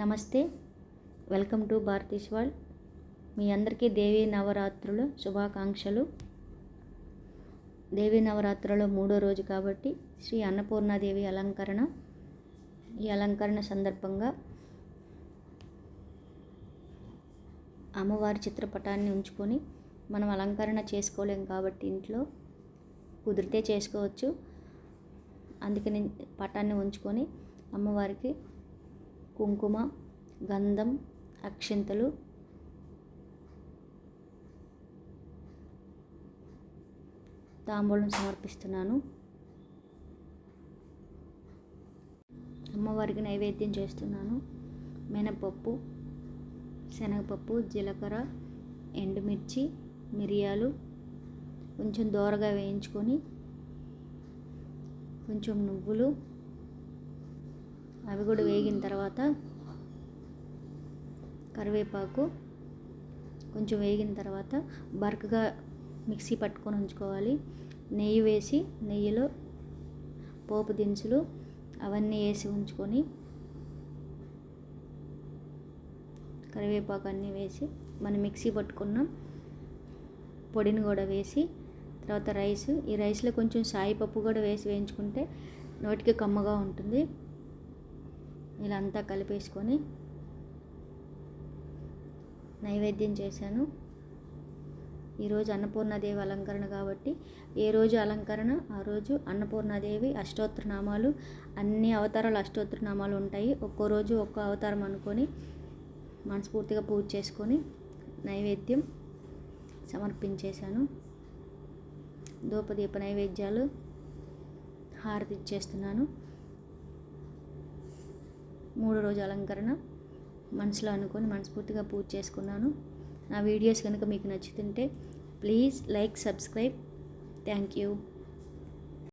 నమస్తే. Welcome to Bharati's world. మీ అందరికీ దేవీ నవరాత్రుల శుభాకాంక్షలు. దేవీ నవరాత్రుల మూడో రోజు కాబట్టి శ్రీ అన్నపూర్ణాదేవి అలంకరణ. ఈ అలంకరణ సందర్భంగా అమ్మవారి చిత్రపటాన్ని ఉంచుకొని మనం అలంకరణ చేసుకోలేం కాబట్టి ఇంట్లో కుదిరితే చేసుకోవచ్చు. అందుకని పటాన్ని ఉంచుకొని అమ్మవారికి కుంకుమ గంధం అక్షింతలు. తాంబూలం సమర్పిస్తున్నాను. అమ్మవారికి నైవేద్యం చేస్తున్నాను. మినపప్పు శనగపప్పు జీలకర్ర ఎండుమిర్చి మిరియాలు. కొంచెం దోరగా వేయించుకొని కొంచెం నువ్వులు అవి కూడా వేగిన తర్వాత కరివేపాకు కొంచెం వేగిన తర్వాత బరకగా మిక్సీ పట్టుకొని ఉంచుకోవాలి. నెయ్యి వేసి నెయ్యిలో పోపు దినుసులు అవన్నీ వేసి ఉంచుకొని కరివేపాకు అన్నీ వేసి మనం మిక్సీ పట్టుకున్నాం పొడిని కూడా వేసి తర్వాత రైస్. ఈ రైస్లో కొంచెం సాయిపప్పు కూడా వేసి వేయించుకుంటే నోటికి కమ్మగా ఉంటుంది. ఇలా అంతా కలిపేసుకొని నైవేద్యం చేశాను. ఈరోజు అన్నపూర్ణాదేవి అలంకరణ కాబట్టి ఏ రోజు అలంకరణ ఆ రోజు అన్నపూర్ణాదేవి అష్టోత్తరనామాలు అన్ని అవతారాలు అష్టోత్తరనామాలు ఉంటాయి. ఒక్కో రోజు ఒక్కో అవతారం అనుకొని మనస్ఫూర్తిగా పూజ చేసుకొని నైవేద్యం సమర్పించేశాను. ధూపదీప నైవేద్యాలు హారతి ఇచ్చేస్తున్నాను. మూడో రోజు అలంకరణ. మనసులో అనుకొని మనస్ఫూర్తిగా పూజ చేసుకున్నాను. నా వీడియోస్ కనుక మీకు నచ్చుతుంటే please like subscribe. Thank you.